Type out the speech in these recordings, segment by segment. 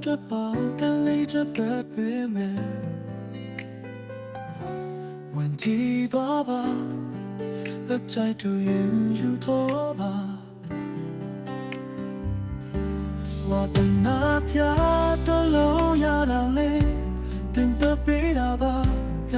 အတွက်ပါကလေးချက်ပဲပေးမယ်ဝင်ကြည့်သွားပါလက်ချိုက်တူရင်ယူတော့ပါဝတ်နာပြတော့လို့ရတာလေတင်တပေးတာပါရ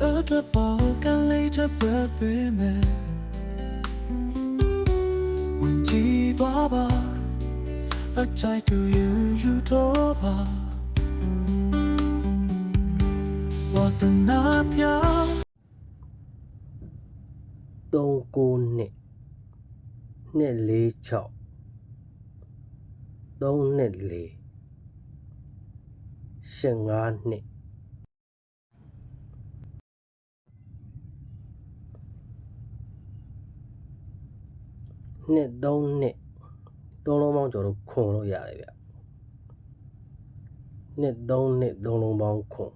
Öte balkan later bird be me When ti dwa ba A tie to you you to ba What the night ya 392 246 324 15နှစ် နှစ်3နှစ်သုံးလုံးပေါင်းကျွန်တော်တို့ခွန်လို့ရတယ်ဗျနှစ်3နှစ်သုံးလုံးပေါင်းခွန်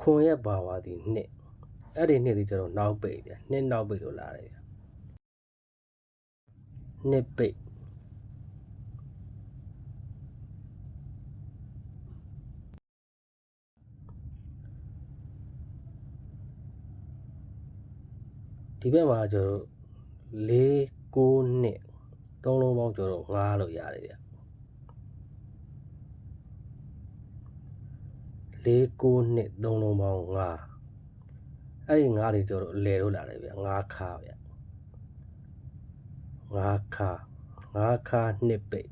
ခွန်ရဲ့ဘာဝသည်နှစ်အဲ့ဒီနှစ်ဒီကျွန်တော်နောက်ပိတ်ဗျနှစ်နောက်ပိတ်လို့လာတယ်ဗျနှစ်ပိတ် ဒီဘက်မှာကျွန်တော်၄၉နှစ်သုံးလုံးပေါင်းကျွန်တော်ငားလို့ရတယ်ဗျ၄၉နှစ်သုံးလုံးပေါင်းငားအဲ့ဒီငါးတွေကျတော့အလဲလို့လာတယ်ဗျငါးခါဗျငါးခါငါးခါနှစ်ပိတ်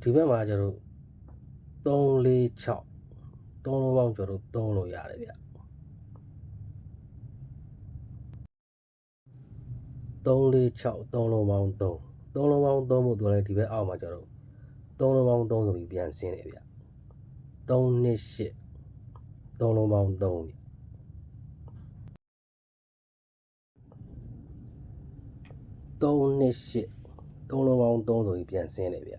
ဒီဘက်မှာကျတော့3 4 6 3လုံးပေါင်းကျတော့3လို့ရတယ်ဗျ3 4 6 3လုံးပေါင်း3သုံးလုံးပေါင်းသုံးဖို့ပြောလဲဒီဘက်အောက်မှာကျတော့သုံးလုံးပေါင်းသုံးဆိုပြီးပြန်ဆင်းတယ်ဗျ3နှစ်8သုံးလုံးပေါင်း3ဗျ3နှစ်8သုံးလုံးပေါင်း3ဆိုပြီးပြန်ဆင်းတယ်ဗျ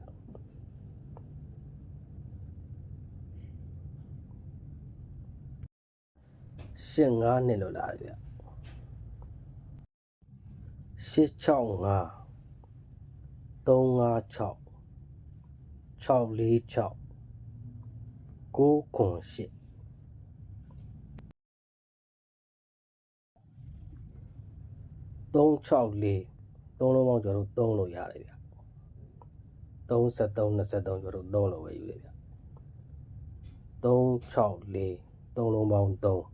ရှင်း9နှစ်လို့လာတယ်ဗျ8 6 5 356 646 9ခွန်8 364 3လုံးပေါင်းကျွန်တော်တို့3လို့ရတယ်ဗျ33 23ကျွန်တော်တို့3လို့ပဲယူတယ်ဗျ364 3လုံးပေါင်း3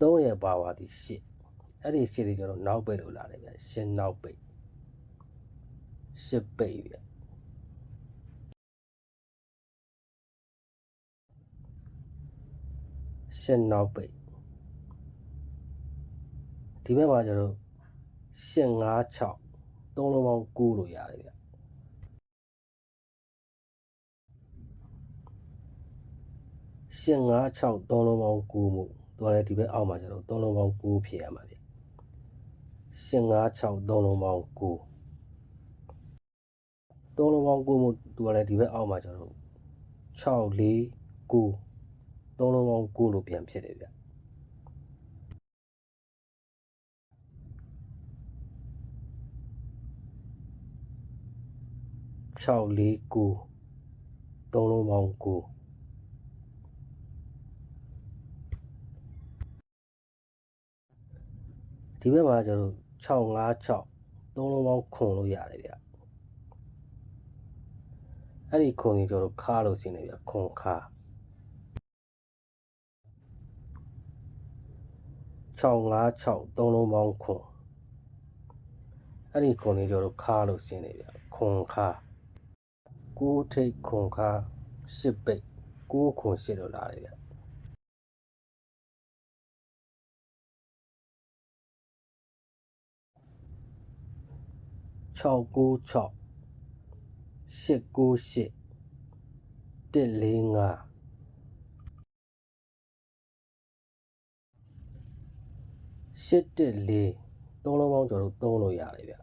3ရဲ့ပါဝါဒီ8အဲ့ဒီ8တွေကျွန်တော်နောက်ပိတ်လို့လာတယ်ဗျရှင်းနောက်ပိတ်ရှစ်ပိတ်ဗျရှစ်နောက်ပိတ်ဒီဘက်မှာကျတော့ရှစ်၅6သုံးလုံးပေါင်း9လို့ရတယ်ဗျရှစ်၅6သုံးလုံးပေါင်း9မှု တော်လည်းဒီဘက်အောက်မှာကျတော့သုံးလုံးပေါင်း9ဖြစ်ရမှာဗျရှစ်၅6သုံးလုံးပေါင်း9သုံးလုံးပေါင်း9မှုသူကလည်းဒီဘက်အောက်မှာကျွန်တော်တို့6 4 9သုံးလုံးပေါင်း9လို့ပြန်ဖြစ်တယ်ဗျ6 4 9သုံးလုံးပေါင်း9 ဒီဘက်မှာကျွန်တော်6 5 6သုံးလုံးပေါင်းခွန်လို့ရတယ်ဗျအဲ့ဒီခွန်ကြီးကျတော့ခါလို့ဆင်းနေပြခွန်ခါ656သုံးလုံးပေါင်းခွန်အဲ့ဒီခွန်ကြီးကျတော့ခါလို့ဆင်းနေပြခွန်ခါ9ထိတ်ခွန်ခါ10ပိတ်9ခွန်10လို့လာတယ်ဗျ 696 898 145ရှစ်တစ်လေးသုံးလုံးပေါင်းကျွန်တော်တို့သုံးလို့ရတယ်ဗျ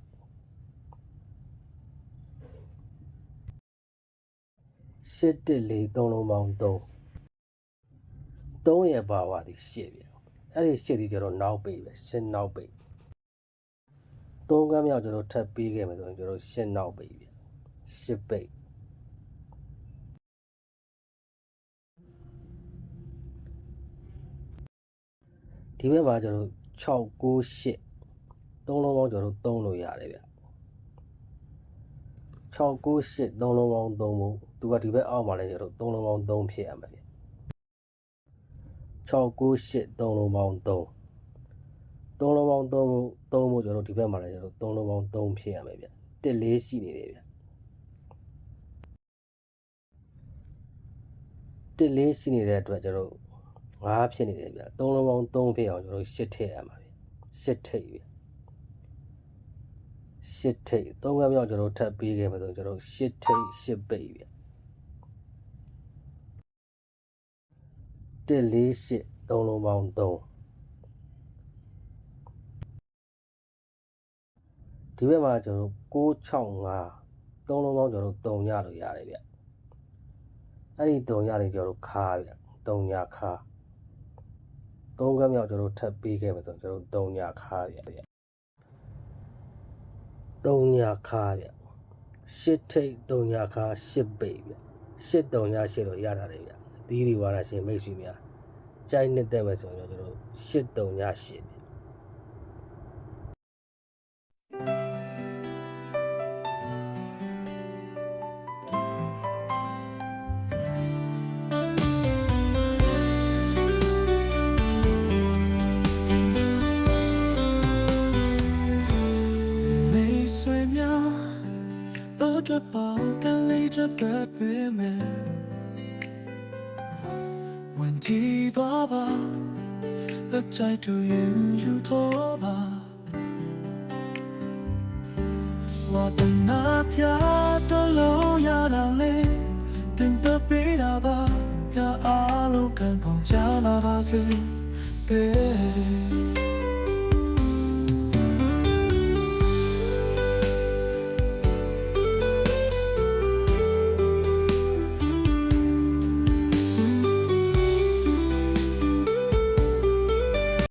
ရှစ်တစ်လေးသုံးလုံးပေါင်းသုံးသုံးရပါပါသည်ရှစ်ဗျအဲ့ဒီရှစ်ဒီကျွန်တော်နောက်ပိတ်ပဲရှစ်နောက်ပိတ် သုံးကမ်းမြောက်ကျွန်တော်ထပ်ပြီးခဲ့မယ်ဆိုရင်ကျွန်တော်ရှစ်နောက်ပိတ်ဗျရှစ်ပိတ်ဒီဘက်မှာကျွန်တော်6 9 8သုံးလုံးပေါင်းကျွန်တော်သုံးလို့ရတယ်ဗျ6 9 8သုံးလုံးပေါင်းသုံးဖို့သူကဒီဘက်အောက်မှာလည်းကျွန်တော်သုံးလုံးပေါင်းသုံးဖြစ်ရမှာဗျ6 9 8သုံးလုံးပေါင်းသုံး သုံးလုံးပေါင်းသုံးဖို့သုံးဖို့ကျွန်တော်ဒီဘက်မှာလည်းကျွန်တော်သုံးလုံးပေါင်းသုံးဖြစ်ရမှာဗျတစ်လေးရှိနေတယ်ဗျတစ်လေးရှိနေတဲ့အတွက်ကျွန်တော်ငါးဖြစ်နေတယ်ဗျသုံးလုံးပေါင်းသုံးဖြစ်အောင်ကျွန်တော်ရှစ်ထည့်ရမှာဗျရှစ်ထိပ်ဗျရှစ်ထိပ်သုံးကမ်းမြောက်ကျွန်တော်ထပ်ပြီးခဲ့မှာဆိုကျွန်တော်ရှစ်ထိပ်ရှစ်ပိတ်ဗျတစ်လေးရှစ်သုံးလုံးပေါင်းသုံး ဒီဘက်မှာကျွန်တော်တို့665သုံးလုံးပေါင်းကျွန်တော်တို့3ရလို့ရတယ်ဗျအဲ့ဒီ3ရလေးကျွန်တော်တို့ခါဗျ3ရခါ3ကမြောက်ကျွန်တော်တို့ထပ်ပေးခဲ့မယ်ဆိုကျွန်တော်တို့3ရခါဗျ3ရခါဗျ8ထိတ်3ရခါ8ပိတ်ဗျ8 3ရ8လို့ရတာလေဗျသီးဒီဝါရရှင်မိတ်ဆွေများကြိုက်နှစ်သက်မယ်ဆိုရင်ကျွန်တော်တို့8 3ရ8 တော့ကြပါကန်လေးချက်ပဲပေးမယ်ဝင်ကြည့်သွားပါလက်ချိုက်တူရင်ယူတော့ပါဝတ်နာပြတော့လို့ရတာလေတင်တပေးတာပါ